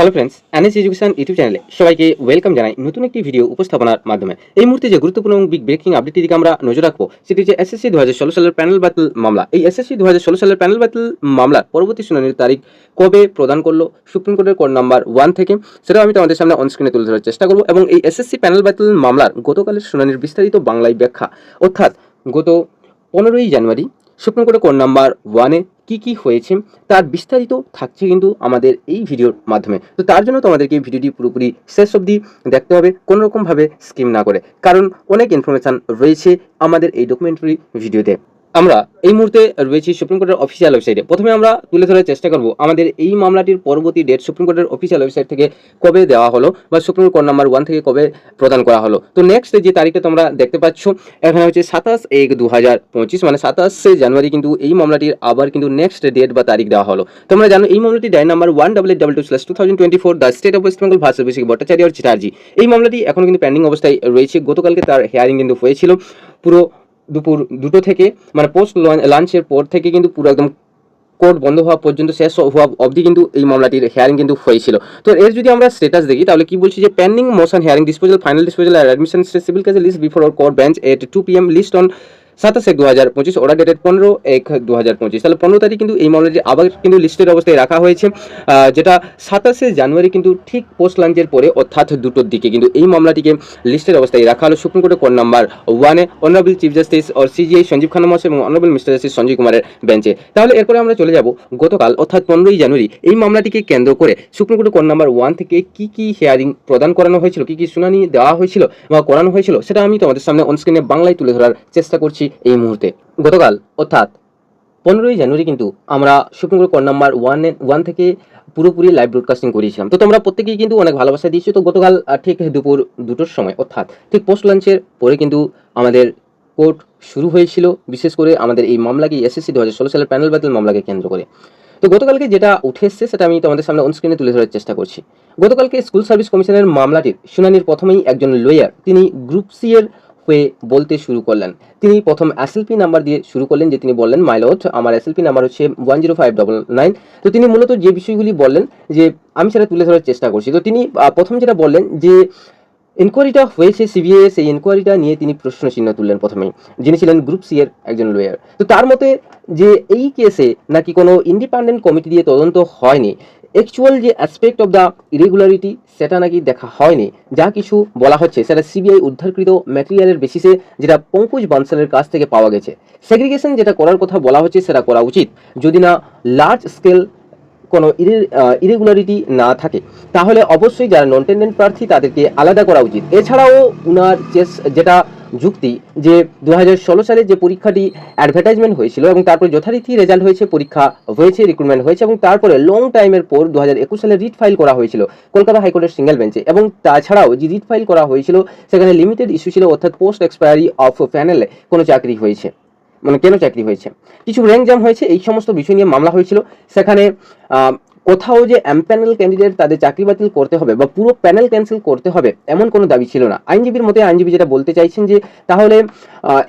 Hello friends NS education YouTube চ্যানেলে সবাইকে welcome জানাই নতুন একটি ভিডিও উপস্থাপনার মাধ্যমে। এই মুহূর্তে যে গুরুত্বপূর্ণ এবং বিগ ব্রেকিং আপডেটটির দিকে আমরা নজর রাখব, সেটি হচ্ছে এসএসসি দু হাজার ষোলো সালের প্যানেল বাতিল মামলা। এই এসএসসি দু হাজার ষোলো সালের প্যানেল বাতিল মামলার পরবর্তী শুনানির তারিখ কবে প্রদান করল, সুপ্রিম কোর্টের কোর্ট নাম্বার ওয়ান থেকে, সেটাও আমি তোমাদের সামনে অনস্ক্রিনে তুলে ধরার চেষ্টা করব এবং এই এসএসসি প্যানেল বাতিল মামলার গতকালের শুনানির বিস্তারিত বাংলায় ব্যাখ্যা। অর্থাৎ গত পনেরোই জানুয়ারি সুপ্রিম কোর্টে কোন নাম্বার ওয়ানে কি কি হয়েছে, তার বিস্তারিত থাকছে কিন্তু আমাদের এই ভিডিওর মাধ্যমে। তো তার জন্য তোমাদেরকে ভিডিওটি পুরোপুরি শেষ অবধি দেখতে হবে কোনো রকমভাবে স্কিম না করে। কারণ অনেক ইনফরমেশান রয়েছে আমাদের এই ডকুমেন্টারি ভিডিওতে আমরা এই মুহূর্তে রয়েছি সুপ্রিম কোর্টের অফিসিয়াল ওয়েবসাইটে প্রথমে আমরা তুলে ধরার চেষ্টা করব আমাদের এই মামলাটির পরবর্তী ডেট সুপ্রিম কোর্টের অফিসিয়াল ওয়েবসাইট থেকে কবে দেওয়া হলো বা সুপ্রিম কোর্ট নাম্বার ওয়ান থেকে কবে প্রদান করা হলো। তো নেক্সট যে তারিখটা তোমরা দেখতে পাচ্ছ, এখানে হচ্ছে সাতাশ এক দু হাজার পঁচিশ মানে সাতাশে জানুয়ারি কিন্তু এই মামলাটির আবার কিন্তু নেক্সট ডেট বা তারিখ দেওয়া হলো। তোমরা জানো এই মামলাটি die number one double eight double two slash two thousand twenty four the state of West Bengal versus Abhishek Bhattacharya এই মামলাটি এখন কিন্তু পেন্ডিং অবস্থায় রয়েছে। গতকালকে তার হেয়ারিং কিন্তু হয়েছিল। পুরো দুপুর দুটো থেকে মানে পোস্ট লাঞ্চের পর থেকে কিন্তু পুরো একদম কোর্ট বন্ধ হওয়া পর্যন্ত, শেষ হওয়া অবধি কিন্তু এই মামলাটির হেয়ারিং কিন্তু হয়েছিল। তো এর যদি আমরা স্টেটাস দেখি, তাহলে কি বলছি যে pending motion hearing disposal final disposal admission civil কেসে list before court bench at two P M list on সাতাশ এক দু হাজার পঁচিশ অর্ডার ডেটেড পনেরো এক দু হাজার পঁচিশ। তাহলে পনেরো তারিখ কিন্তু এই মামলাটি আবার কিন্তু লিস্টের অবস্থায় রাখা হয়েছে। যেটা সাতাশে জানুয়ারি কিন্তু ঠিক পোস্ট লাঞ্চের পরে অর্থাৎ দুটোর দিকে কিন্তু এই মামলাটিকে লিস্টের অবস্থায় রাখা হলো। সুপ্রিম কোর্টের কোর্ট নাম্বার ওয়ানে honourable chief justice or CJI Sanjiv Khanna মহাশয় এবং অনারেবল মিস্টার জাস্টিস সঞ্জয় কুমারের বেঞ্চে তাহলে এরপরে আমরা চলে যাব গতকাল, অর্থাৎ পনেরোই জানুয়ারি, এই মামলাটিকে কেন্দ্র করে সুপ্রিম কোর্টের কোর্ট নাম্বার ওয়ান থেকে কি কি হিয়ারিং প্রদান করানো হয়েছিল, কি কি শুনানি দেওয়া হয়েছিল বা করানো হয়েছিল, সেটা আমি তোমাদের সামনে অনস্ক্রিনে বাংলায় তুলে ধরার চেষ্টা করছি। এই মুহূর্তে। গতকাল, অর্থাৎ পনেরোই জানুয়ারি কিন্তু আমরা supreme court number one one থেকে পুরোপুরি লাইভ ব্রডকাস্টিং করিয়েছিলাম তো তোমরা প্রত্যেকেই কিন্তু অনেক ভালোবাসা দিয়েছ। তো গতকাল ঠিক দুপুর দুটোর সময়, অর্থাৎ ঠিক পোস্ট লাঞ্চের পরে কিন্তু আমাদের কোর্ট শুরু হয়েছিল। বিশেষ করে আমাদের এই মামলাকে এসএসসি দু হাজার ষোলো সালের প্যানেল বাতিল মামলাকে কেন্দ্র করে। তো গতকালকে যেটা উঠে এসছে, সেটা আমি তোমাদের সামনে অনস্ক্রিনে তুলে ধরার চেষ্টা করছি। গতকালকে স্কুল সার্ভিস কমিশনের মামলাটির শুনানির প্রথমেই একজন লয়ার তিনি গ্রুপ সি এর হয়ে বলতে শুরু করলেন। তিনি প্রথম এসএলপি নাম্বার দিয়ে শুরু করলেন, যে তিনি বললেন মাইলট আমার এসএলপি নাম্বার হচ্ছে one zero five double nine তো তিনি মূলত যে বিষয়গুলি বললেন, যে আমি সেটা তুলে ধরার চেষ্টা করছি। তো তিনি প্রথম যেটা বললেন, যে এনকোয়ারিটা হয়েছে সিবিআই সেই এনকোয়ারিটা নিয়ে তিনি প্রশ্ন চিহ্ন তুললেন প্রথমেই। যিনি ছিলেন গ্রুপ সি এর একজন লয়ার তো তার মতে, যে এই কেসে নাকি কোনো ইন্ডিপেন্ডেন্ট কমিটি দিয়ে তদন্ত হয়নি অ্যাকচুয়াল যে অ্যাসপেক্ট অফ দ্য ইরেগুলারিটি সেটা নাকি দেখা হয়নি। যা কিছু বলা হচ্ছে, সেটা সিবিআই উদ্ধারকৃত ম্যাটেরিয়ালের বেসিসে যেটা পঙ্কজ বানসালের কাছ থেকে পাওয়া গেছে। সেগ্রিগেশন যেটা করার কথা বলা হচ্ছে, সেটা করা উচিত। যদি না লার্জ স্কেল কোনো ইরেগুলারিটি না থাকে, তাহলে অবশ্যই যারা নন টেন্ডেন্ট প্রার্থী, তাদেরকে আলাদা করা উচিত। এছাড়াও উনার যেটা যুক্তি যে দু হাজার ষোলো সালে যে পরীক্ষাটি অ্যাডভার্টাইজমেন্ট হয়েছিল এবং তারপরে যথারীতি রেজাল্ট হয়েছে, পরীক্ষা হয়েছে রিক্রুটমেন্ট হয়েছে এবং তারপরে লং টাইমের পর দু হাজার একুশ সালে রিট ফাইল করা হয়েছিল কলকাতা হাইকোর্টের সিঙ্গেল বেঞ্চে এবং তাছাড়াও যে রিট ফাইল করা হয়েছিল সেখানে লিমিটেড ইস্যু ছিল অর্থাৎ পোস্ট এক্সপায়ারি অফ প্যানেলে কোনো চাকরি হয়েছে। মানে কেন চাকরি হয়েছে? কিছু র্যাঙ্ক জাম হয়েছে, এই সমস্ত বিষয় নিয়ে মামলা হয়েছিল। সেখানে কোথাও যে প্যানেল ক্যান্ডিডেট তাদের চাকরি বাতিল করতে হবে বা পুরো প্যানেল ক্যান্সেল করতে হবে, এমন কোনো দাবি ছিল না। আইনজীবীর মতে আইনজীবী যেটা বলতে চাইছেন যে, তাহলে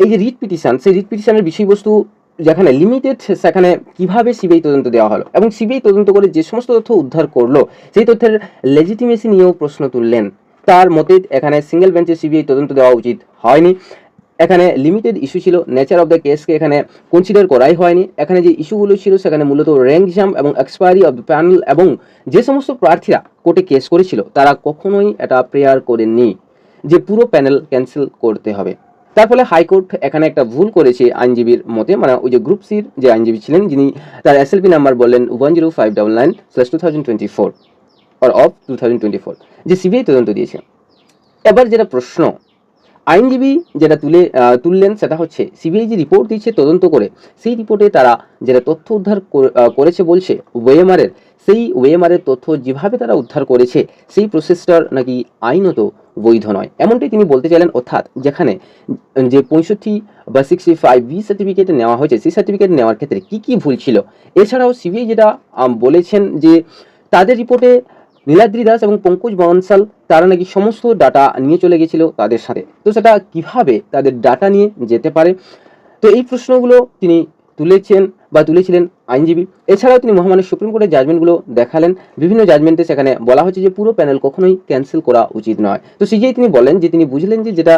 এই যে রিট পিটিশন, সেই রিট পিটিশনের বিষয়বস্তু যেখানে লিমিটেড সেখানে কীভাবে সিবিআই তদন্ত দেওয়া হলো এবং সিবিআই তদন্ত করে যে সমস্ত তথ্য উদ্ধার করল, সেই তথ্যের লেজিটিমেসি নিয়েও প্রশ্ন তুললেন। তার মতে, এখানে সিঙ্গেল বেঞ্চে সিবিআই তদন্ত দেওয়া উচিত হয়নি। এখানে লিমিটেড ইস্যু ছিল নেচার অফ দ্য কেসকে এখানে কনসিডার করাই হয়নি। এখানে যে ইস্যুগুলো ছিল, সেখানে মূলত র্যাঙ্ক জাম এবং এক্সপায়ারি অফ দ্য প্যানেল এবং যে সমস্ত প্রার্থীরা কোর্টে কেস করেছিল, তারা কখনোই এটা প্রেয়ার করেননি যে পুরো প্যানেল ক্যান্সেল করতে হবে। তার ফলে হাইকোর্ট এখানে একটা ভুল করেছে আইনজীবীর মতে মানে ওই যে গ্রুপ সির যে আইনজীবী ছিলেন, যিনি তার এসএলপি নাম্বার বললেন one zero five double nine slash two thousand twenty four or of two thousand twenty four যে সিবিআই তদন্ত দিয়েছে এবার যেটা প্রশ্ন আইনজীবী যেটা তুলে তুললেন সেটা হচ্ছে সিবিআই যে রিপোর্ট দিচ্ছে তদন্ত করে, সেই রিপোর্টে তারা যেটা তথ্য উদ্ধার করেছে বলছে ওয়েমারের, সেই ওয়েমারের তথ্য যেভাবে তারা উদ্ধার করেছে, সেই প্রসেসটার নাকি আইনত বৈধ নয়। এমনটাই তিনি বলতে চাইলেন, অর্থাৎ যেখানে যে পঁয়ষট্টি বা সিক্সটি ফাইভ বি সার্টিফিকেট নেওয়া হয়েছে, সেই সার্টিফিকেট নেওয়ার ক্ষেত্রে কি কি ভুল ছিল? এছাড়াও সিবিআই যেটা বলেছেন যে তাদের রিপোর্টে নীলাদ্রি দাস এবং পঙ্কজ বনসাল, তারা নাকি সমস্ত ডাটা নিয়ে চলে গেছিল তাদের সাথে। তো সেটা কীভাবে তাদের ডাটা নিয়ে যেতে পারে? তো এই প্রশ্নগুলো তিনি তুলেছেন। বা তুলেছিলেন আইনজীবী। এছাড়াও তিনি মহামান্য সুপ্রিম কোর্টের জাজমেন্টগুলো দেখালেন। বিভিন্ন জাজমেন্টে সেখানে বলা হচ্ছে যে, পুরো প্যানেল কখনোই ক্যান্সেল করা উচিত নয়। তো সিজিআই তিনি বলেন যে, তিনি বুঝলেন যে, যেটা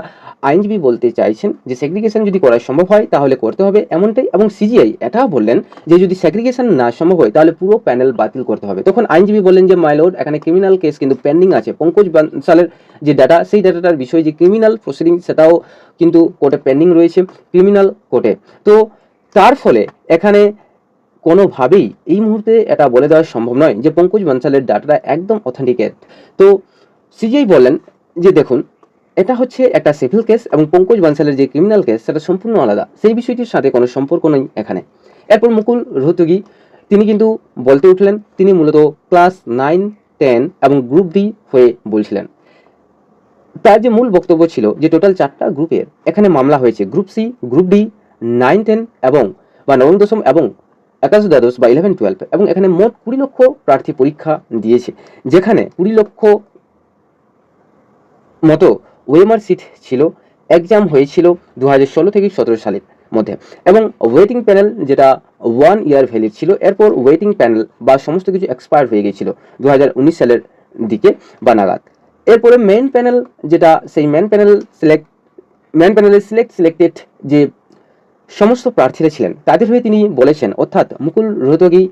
আইনজীবী বলতে চাইছেন যে সেগ্রিগেশন যদি করা সম্ভব হয়, তাহলে করতে হবে এমনটাই। এবং সিজিআই এটাও বললেন যে, যদি সেগ্রিগেশন না সম্ভব হয়, তাহলে পুরো প্যানেল বাতিল করতে হবে। তখন আইনজীবী বললেন যে মাইলোড এখানে ক্রিমিনাল কেস কিন্তু পেন্ডিং আছে। পঙ্কজ বানসালের যে ডাটা সেই ডাটাটার বিষয়ে যে ক্রিমিনাল প্রসিডিং সেটাও কিন্তু কোর্টে পেন্ডিং রয়েছে ক্রিমিনাল কোর্টে তো তার ফলে এখানে কোনোভাবেই এই মুহূর্তে এটা বলে দেওয়া সম্ভব নয় যে পঙ্কজ বানসালের ডাটাটা একদম অথেন্টিকেট তো সিজিআই বললেন যে দেখুন, এটা হচ্ছে একটা সিভিল কেস এবং পঙ্কজ বানসালের যে ক্রিমিনাল কেস সেটা সম্পূর্ণ আলাদা। সেই বিষয়টির সাথে কোনো সম্পর্ক নেই এখানে। এরপর মুকুল রোহতগি, তিনি কিন্তু বলতে উঠলেন, তিনি মূলত ক্লাস নাইন টেন এবং গ্রুপ ডি হয়ে বলছিলেন। তার যে মূল বক্তব্য ছিল যে টোটাল চারটা গ্রুপের এখানে মামলা হয়েছে। Group C group D nine, ten এবং বা নবম দশম এবং একাদশ দ্বাদশ বা ইলেভেন টুয়েলভ এবং এখানে মোট কুড়ি লক্ষ প্রার্থী পরীক্ষা দিয়েছে। যেখানে কুড়ি লক্ষ মতো ওয়েমার সিট ছিল এক্সাম হয়েছিল দু হাজার ষোলো থেকে সতেরো সালের মধ্যে এবং ওয়েটিং প্যানেল যেটা ওয়ান ইয়ার ভ্যালিড ছিল, এরপর ওয়েটিং প্যানেল বা সমস্ত কিছু এক্সপায়ার হয়ে গিয়েছিল দু হাজার উনিশ সালের দিকে বা নাগাদ। এরপরে মেন প্যানেল যেটা, সেই মেন প্যানেল সিলেক্ট মেন প্যানেলের সিলেক্ট সিলেক্টেড যে সমস্ত প্রার্থীরা ছিলেন। তাদের হয়ে তিনি বলেছেন, অর্থাৎ মুকুল রোহতগি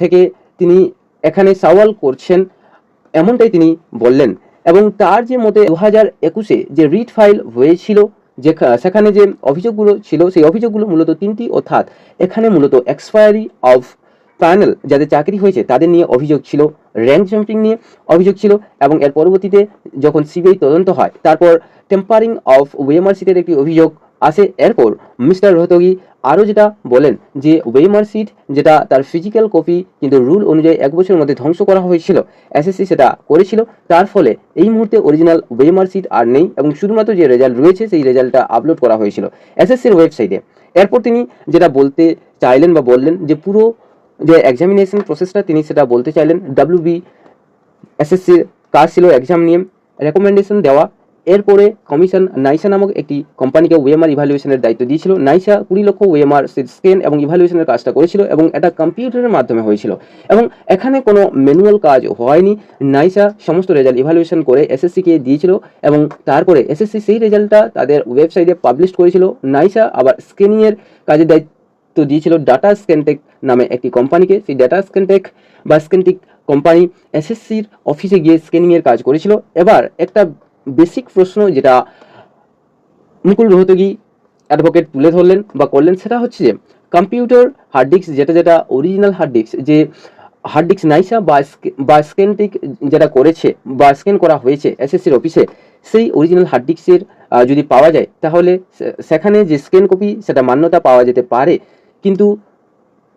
থেকে তিনি এখানে সওয়াল করছেন, এমনটাই তিনি বললেন। এবং তার যে মতে দু হাজার একুশে যে রিট ফাইল হয়েছিল, যে সেখানে যে অভিযোগগুলো ছিল, সেই অভিযোগগুলো মূলত তিনটি, অর্থাৎ এখানে মূলত এক্সপায়ারি অফ প্যানেল যাদের চাকরি হয়েছে, তাদের নিয়ে অভিযোগ ছিল র্যাঙ্ক জাম্পিং নিয়ে অভিযোগ ছিল, এবং এর পরবর্তীতে যখন সিবিআই তদন্ত হয়, তারপর টেম্পারিং অফ ওয়েমার সিটের একটি অভিযোগ আসে। এরপর মিস্টার রোহতগি আরও যেটা বলেন যে ওয়েমার সিট, যেটা তার ফিজিক্যাল কপি কিন্তু রুল অনুযায়ী এক বছরের মধ্যে ধ্বংস করা হয়েছিল এসএসসি সেটা করেছিল। তার ফলে এই মুহূর্তে অরিজিনাল ওয়েমার সিট আর নেই এবং শুধুমাত্র যে রেজাল্ট রয়েছে সেই রেজাল্টটা আপলোড করা হয়েছিল এসএসসির ওয়েবসাইটে এরপর তিনি যেটা বলতে চাইলেন বা বললেন যে পুরো যে এক্সামিনেশন প্রসেসটা তিনি সেটা বলতে চাইলেন ডাব্লিউ বি এসএসসির কাজ ছিল এক্সাম নিয়ে রেকমেন্ডেশন দেওয়া। এরপরে কমিশন নাইসা নামক একটি কোম্পানিকে ওয়েমার ইভ্যালুয়েশনের দায়িত্ব দিয়েছিল। নাইসা কুড়ি লক্ষ ওয়েমার স্ক্যান এবং ইভ্যালুয়েশনের কাজটা করেছিল এবং এটা কম্পিউটারের মাধ্যমে হয়েছিল। এবং এখানে কোনো ম্যানুয়াল কাজ হয়নি। নাইসা সমস্ত রেজাল্ট ইভ্যালুয়েশন করে এসএসসিকে দিয়েছিল এবং তারপরে এসএসসি সেই রেজাল্টটা তাদের ওয়েবসাইটে পাবলিশ করেছিল। নাইসা আবার স্ক্যানিংয়ের কাজের দায়িত্ব দিয়েছিল ডাটা স্ক্যানটেক নামে একটি কোম্পানিকে। সেই ডাটা স্ক্যানটেক বা স্ক্যানটেক কোম্পানি এসএসসির অফিসে গিয়ে স্ক্যানিংয়ের কাজ করেছিল। এবার একটা বেসিক প্রশ্ন যেটা মুকুল রোহতগি অ্যাডভোকেট তুলে ধরলেন বা করলেন সেটা হচ্ছে যে কম্পিউটার হার্ড ডিস্ক যেটা যেটা অরিজিনাল হার্ড ডিস্ক যে হার্ড ডিস্ক নাইসা বা স্কে- বা স্ক্যানটিক যেটা করেছে বা স্ক্যান করা হয়েছে এসএসসির অফিসে সেই অরিজিনাল হার্ড ডিস্কের যদি পাওয়া যায়, তাহলে সেখানে যে স্ক্যান কপি সেটা মান্যতা পাওয়া যেতে পারে। কিন্তু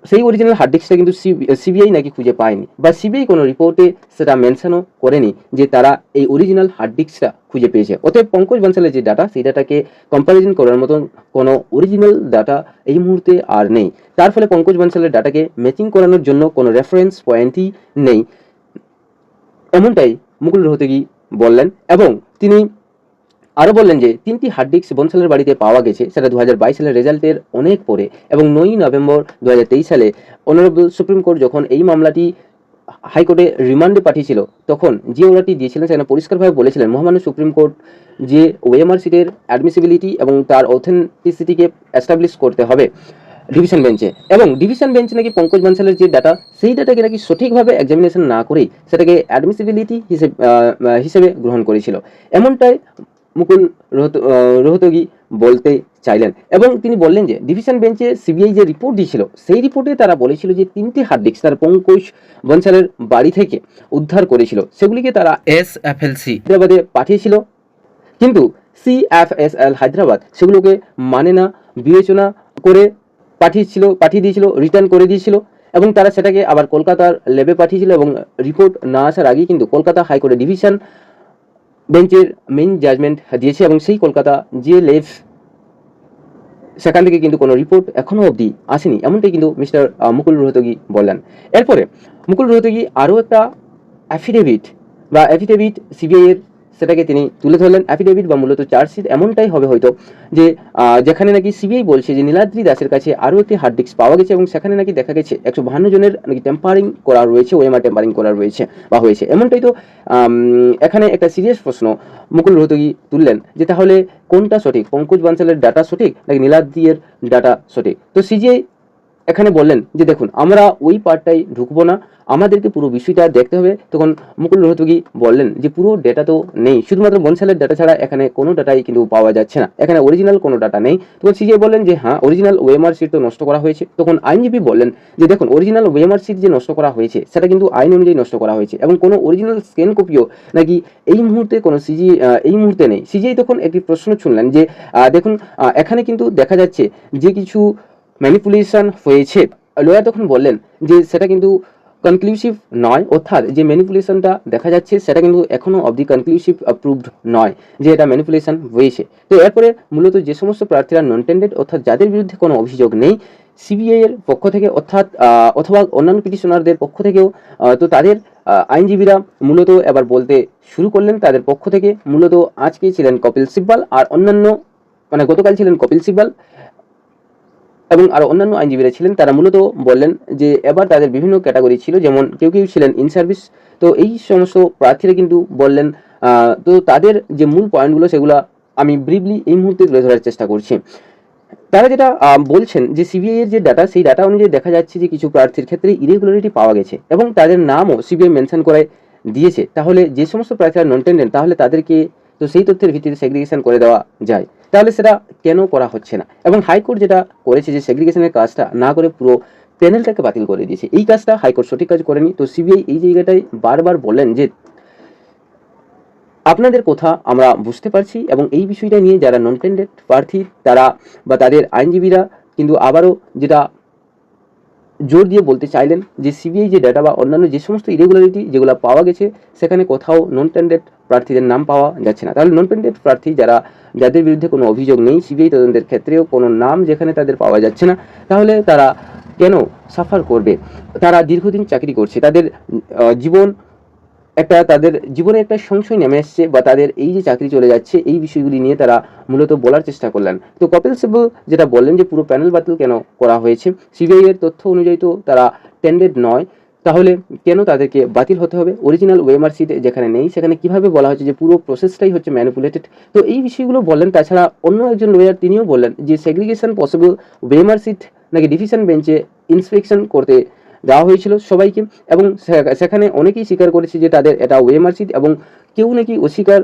সেই অরিজিনাল হার্ড ডিস্কটা কিন্তু সিবিআই নাকি খুঁজে পায়নি। বা সিবিআই কোনো রিপোর্টে সেটা মেনশনও করেনি যে তারা এই অরিজিনাল হার্ড ডিস্কটা খুঁজে পেয়েছে। অতএব পঙ্কজ বানসালের যে ডাটা সেই ডাটাকে কম্প্যারিজন করার মতন কোনো অরিজিনাল ডাটা এই মুহূর্তে আর নেই। তার ফলে পঙ্কজ বানসালের ডাটাকে ম্যাচিং করানোর জন্য কোনো রেফারেন্স পয়েন্টই নেই। এমনটাই মুকুল রোহতগি বললেন এবং তিনি আরও বললেন যে, তিনটি হার্ড ডিস্ক বনসালের বাড়িতে পাওয়া গেছে। সেটা দু হাজার বাইশ সালের রেজাল্টের অনেক পরে এবং নয়ই নভেম্বর দু হাজার তেইশ সালে। অনারেবল সুপ্রিম কোর্ট যখন এই মামলাটি হাইকোর্টে রিমান্ডে পাঠিয়েছিল, তখন যে ওরাটি দিয়েছিলেন সেখানে পরিষ্কারভাবে বলেছিলেন, মহামান্য সুপ্রিম কোর্ট যে ওএমআর সিটের অ্যাডমিসিবিলিটি এবং তার অথেন্টিসিটিকে এস্টাবলিশ করতে হবে ডিভিশন বেঞ্চে এবং ডিভিশন বেঞ্চ নাকি পঙ্কজ বানসালের যে ডাটা সেই ডাটাকে নাকি সঠিকভাবে এক্সামিনেশন না করেই সেটাকে অ্যাডমিসিবিলিটি হিসেবে হিসেবে গ্রহণ করেছিল। এমনটাই মুকুল রোহত রোহতগি বলতে চাইলেন। এবং তিনি বললেন যে ডিভিশন বেঞ্চে সিবিআই যে রিপোর্ট দিয়েছিল সেই রিপোর্টে তারা বলেছিল যে তিনটি হার্ড ডিস্ক তার পঙ্কজ বনসালের বাড়ি থেকে উদ্ধার করেছিল। সেগুলিকে তারা এস এফ এল সি হায়দ্রাবাদে পাঠিয়েছিল। কিন্তু সিএফএসএল হায়দ্রাবাদ সেগুলোকে মানে না বিবেচনা করে পাঠিয়েছিল পাঠিয়ে দিয়েছিল রিটার্ন করে দিয়েছিল এবং তারা সেটাকে আবার কলকাতার ল্যাবে পাঠিয়েছিল এবং রিপোর্ট না আসার আগেই কিন্তু কলকাতা হাইকোর্টে ডিভিশন বেঞ্চের মেইন জাজমেন্ট দিয়েছে এবং সেই কলকাতা লেভ সেখান থেকে কিন্তু কোনো রিপোর্ট এখনও অবধি আসেনি, এমনটাই কিন্তু মিস্টার মুকুল রোহতগি বললেন। এরপরে মুকুল রোহতগি আরও একটা অ্যাফিডেভিট বা অ্যাফিডেভিট সিবিআই এর সেটাকে তিনি তুলে ধরলেন অ্যাফিডেভিট বা মূলত চার্জশিট এমনটাই হবে হয়তো যে যেখানে নাকি সিবিআই বলছে যে, নীলাদ্রি দাসের কাছে আরও একটি হার্ড ডিস্ক পাওয়া গেছে এবং সেখানে নাকি দেখা গেছে একশো বাহান্ন জনের নাকি টেম্পারিং করা রয়েছে ওএমআর টেম্পারিং করা রয়েছে বা হয়েছে। এমনটাই তো এখানে একটা সিরিয়াস প্রশ্ন মুকুল রোহতগি তুললেন যে, তাহলে কোনটা সঠিক? পঙ্কজ বানসালের ডাটা সঠিক নাকি নীলাদ্রিয়ের ডাটা সঠিক? তো সিজিআই এখানে বললেন যে দেখুন, আমরা ওই পার্টটাই ঢুকবো না। আমাদেরকে পুরো বিষয়টা দেখতে হবে। তখন মুকুল রোহতগি বললেন যে পুরো ডেটা তো নেই। শুধুমাত্র বনসালের ডাটা ছাড়া এখানে কোনো ডাটাই কিন্তু পাওয়া যাচ্ছে না। এখানে অরিজিনাল কোনো ডাটা নেই। তখন সিজিআই বললেন যে হ্যাঁ অরিজিনাল ওয়েমার সিট তো নষ্ট করা হয়েছে। তখন আইনজীবী বললেন যে, দেখুন অরিজিনাল ওয়েমার সিট যে নষ্ট করা হয়েছে, সেটা কিন্তু আইন অনুযায়ী নষ্ট করা হয়েছে এবং কোনো অরিজিনাল স্ক্যান কপিও নাকি এই মুহূর্তে কোনো সিজি এই মুহূর্তে নেই। সিজিআই তখন একটি প্রশ্ন শুনলেন যে দেখুন এখানে কিন্তু দেখা যাচ্ছে যে কিছু ম্যানিপুলেশন হয়েছে। লয়ার তখন বললেন যে সেটা কিন্তু কনক্লুসিভ নয়, অর্থাৎ যে ম্যানিপুলেশনটা দেখা যাচ্ছে সেটা কিন্তু এখনও অবধি কনক্লুসিভ অ্যাপ্রুভড নয় যে এটা ম্যানিপুলেশন হয়েছে। তো এরপরে মূলত যে সমস্ত প্রার্থীরা নন টেন্ডেড অর্থাৎ যাদের বিরুদ্ধে কোনো অভিযোগ নেই সিবিআই এর পক্ষ থেকে, অর্থাৎ অথবা অন্যান্য পিটিশনারদের পক্ষ থেকেও তো তাদের আইনজীবীরা মূলত এবার বলতে শুরু করলেন। তাদের পক্ষ থেকে মূলত আজকে ছিলেন কপিল সিব্বাল আর অন্যান্য মানে গতকাল ছিলেন কপিল সিব্বাল। এবং আরও অন্যান্য আইনজীবীরা ছিলেন, তারা মূলত বললেন যে এবার তাদের বিভিন্ন ক্যাটাগরি ছিল, যেমন কেউ কেউ ছিলেন ইন সার্ভিস তো এই সমস্ত প্রার্থীরা কিন্তু বললেন তো তাদের যে মূল পয়েন্টগুলো সেগুলো আমি ব্রিফলি এই মুহূর্তে তুলে ধরার চেষ্টা করছি। তারা যেটা বলছেন যে সিবিআই এর যে ডাটা সেই ডাটা অনুযায়ী দেখা যাচ্ছে যে কিছু প্রার্থীর ক্ষেত্রে ইরেগুলারিটি পাওয়া গেছে এবং তাদের নামও সিবিআই মেনশন করে দিয়েছে। তাহলে যে সমস্ত প্রার্থীরা নন টেন্ডেন্ট তাহলে তাদেরকে তো সেই তথ্যের ভিত্তিতে সেগ্রিগেশন করে দেওয়া যায়। তাহলে সেটা কেন করা হচ্ছে না? এবং হাইকোর্ট যেটা করেছে যে সেগ্রিগেশনের কাজটা না করে পুরো প্যানেলটাকে বাতিল করে দিয়েছে, এই কাজটা হাইকোর্ট সঠিক কাজ করেনি। তো সিবিআই এই জায়গাটায় বারবার বললেন যে, আপনাদের কথা আমরা বুঝতে পারছি এবং এই বিষয়টা নিয়ে যারা নন ক্যান্ডিডেট প্রার্থী, তারা বা তাদের আইনজীবীরা কিন্তু আবারও যেটা জোর দিয়ে বলতে চাইলেন যে সিবিআই যে ডেটা বা অন্যান্য যে সমস্ত ইরেগুলারিটি যেগুলো পাওয়া গেছে, সেখানে কোথাও নন টেন্ডেড প্রার্থীদের নাম পাওয়া যাচ্ছে না। তাহলে নন টেন্ডেড প্রার্থী যারা, যাদের বিরুদ্ধে কোনো অভিযোগ নেই সিবিআই তদন্তের ক্ষেত্রেও কোনো নাম যেখানে তাদের পাওয়া যাচ্ছে না, তাহলে তারা কেন সাফার করবে? তারা দীর্ঘদিন চাকরি করছে। তাদের জীবন একটা তাদের জীবনে একটা সংশয় নেমে এসছে বা তাদের এই যে চাকরি চলে যাচ্ছে, এই বিষয়গুলি নিয়ে তারা মূলত বলার চেষ্টা করলেন। তো কপিল সিব্বল যেটা বললেন যে পুরো প্যানেল বাতিল কেন করা হয়েছে, সিবিআই এর তথ্য অনুযায়ী তো তারা টেন্ডেড নয়। তাহলে কেন তাদেরকে বাতিল হতে হবে? অরিজিনাল ওয়েমার সিট যেখানে নেই, সেখানে কীভাবে বলা হচ্ছে যে পুরো প্রসেসটাই হচ্ছে ম্যানিপুলেটেড তো এই বিষয়গুলো বললেন, তাছাড়া অন্য একজন লয়ার তিনিও বললেন যে সেগ্রিগেশন পসিবল ওয়েমার সিট নাকি ডিভিশন বেঞ্চে ইন্সপেকশন করতে দেওয়া হয়েছিল সবাইকে এবং সেখানে অনেকেই স্বীকার করেছে যে তাদের এটা ওয়েমার সিট এবং কেউ নাকি অস্বীকার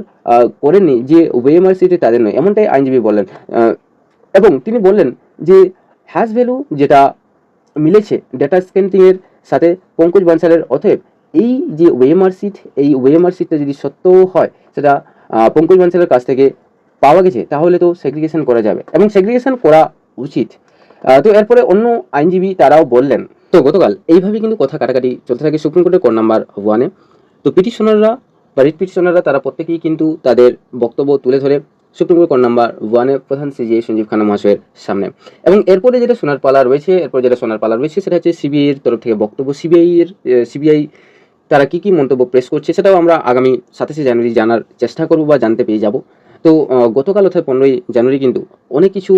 করেননি যে ওয়েমার সিটে তাদের নয়, এমনটাই আইনজীবী বললেন এবং তিনি বললেন যে হ্যাশ ভ্যালু যেটা মিলেছে ডেটা স্ক্যান্টিং এর সাথে পঙ্কজ বানসালের অতএব এই যে ওয়েমার সিট এই ওয়েমার সিটটা যদি সত্য হয়, সেটা পঙ্কজ বানসালের কাছ থেকে পাওয়া গেছে, তাহলে তো সেগ্রিগেশন করা যাবে এবং সেগ্রিগেশন করা উচিত। তো এরপরে অন্য আইনজীবী তারাও বললেন তো গতকাল এইভাবে কিন্তু কথা কাটাকাটি চলতে থাকে সুপ্রিম কোর্টের কোর্ট নাম্বার ওয়ানে। তো পিটিশনাররা বা রিট পিটিশনাররা তারা প্রত্যেকেই কিন্তু তাদের বক্তব্য তুলে ধরে সুপ্রিম কোর্ট কোর্ট নাম্বার ওয়ানে প্রধান সিজিআই সঞ্জীব খান্না মহাশয়ের সামনে। এবং এরপরে যেটা সোনার পালা রয়েছে, এরপর যেটা সোনার পালা রয়েছে সেটা হচ্ছে সিবিআই এর তরফ থেকে বক্তব্য। সিবিআই এর সিবিআই তারা কি কি মন্তব্য প্রেস করছে সেটাও আমরা আগামী সাতাশে জানুয়ারি জানার চেষ্টা করব বা জানতে পেয়ে যাব। তো গতকাল অর্থাৎ পনেরোই জানুয়ারি কিন্তু অনেক কিছু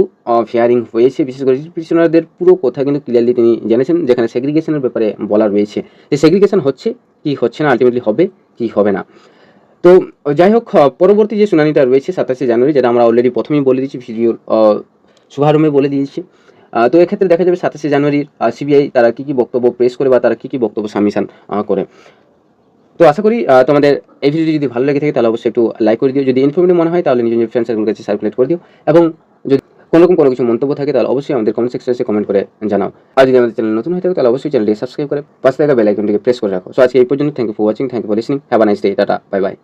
ফেয়ারিং হয়েছে। বিশেষ করে পিটিশনারদের পুরো কথা কিন্তু ক্লিয়ারলি তিনি জেনেছেন যেখানে সেগ্রিগেশনের ব্যাপারে বলা রয়েছে। যে সেগ্রিগেশন হচ্ছে কি হচ্ছে না আলটিমেটলি হবে কি হবে না। তো, যাই হোক পরবর্তী যে শুনানিটা রয়েছে সাতাশে জানুয়ারি, যেটা আমরা অলরেডি প্রথমেই বলে দিয়েছি, ভিডিওর শুভারম্ভে বলে দিয়েছি তো এক্ষেত্রে দেখা যাবে সাতাশে জানুয়ারি সিবিআই তারা কি কি বক্তব্য প্রেস করে বা তারা কি কি বক্তব্য সাবমিশন করে। তো আশা করি তোমাদের এই ভিডিওটি যদি ভালো লেগে থাকে, তাহলে অবশ্যই একটু লাইক করে দিও। যদি ইনফরমেটিভ মনে হয়, তাহলে নিজের নিজের ফ্রেন্ড সার্কেলের কাছে সার্কুলেট করে দিও। এবং যদি কোনো রকম কোনো কিছু মন্তব্য থাকে, তাহলে অবশ্যই আমাদের কমেন্ট সেকশনে কমেন্ট করে জানাও। আর যদি আমাদের চ্যানেল নতুন হয়ে থাকে, তাহলে অবশ্যই চ্যানেলটি সাবস্ক্রাইব করে পাশে থাকা বেল আইকনটিকে প্রেস করে রাখো। সো আজকে এই পর্যন্ত thank you for watching thank you for listening have a nice day tata bye bye